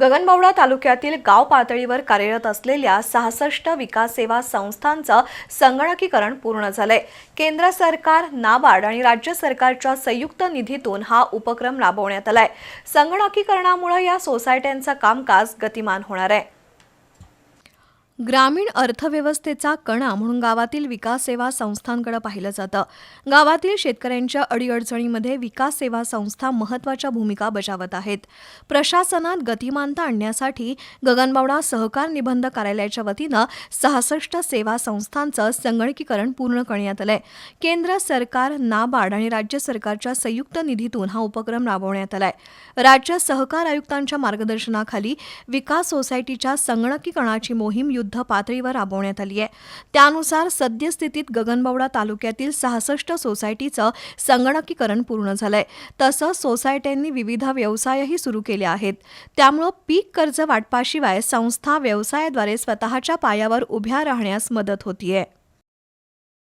गगनबावडा तालुक्यातील गाव पातळीवर कार्यरत असलेल्या सहासष्ट विकास सेवा संस्थांचं संगणकीकरण पूर्ण झालंय. केंद्र सरकार नाबार्ड आणि राज्य सरकारच्या संयुक्त निधीतून हा उपक्रम राबवण्यात आलाय. संगणकीकरणामुळे या सोसायट्यांचं कामकाज गतिमान होणार आहे. ग्रामीण अर्थव्यवस्थेचा कणा म्हणून गावातील विकास सेवा संस्थांकडे पाहिलं जातं. गावातील शेतकऱ्यांच्या अडीअडचणीमध्ये विकास सेवा संस्था महत्त्वाच्या भूमिका बजावत आहेत. प्रशासनात गतिमानता आणण्यासाठी गगनबावडा सहकार निबंध कार्यालयाच्या वतीनं सहासष्ट सेवा संस्थांचं संगणकीकरण पूर्ण करण्यात आलंय. केंद्र सरकार नाबार्ड आणि राज्य सरकारच्या संयुक्त निधीतून हा उपक्रम राबवण्यात आलाय. राज्य सहकार आयुक्तांच्या मार्गदर्शनाखाली विकास सोसायटीच्या संगणकीकरणाची मोहीम युद्ध पातळीवर राबवण्यात आली आहे. त्यानुसार सद्यस्थितीत गगनबावडा तालुक्यातील सहासष्ट सोसायटीचं संगणकीकरण पूर्ण झालंय. तसंच सोसायट्यांनी विविध व्यवसायही सुरू केले आहेत. त्यामुळं पीक कर्ज वाटपाशिवाय संस्था व्यवसायाद्वारे स्वतःच्या पायावर उभ्या राहण्यास मदत होतीये.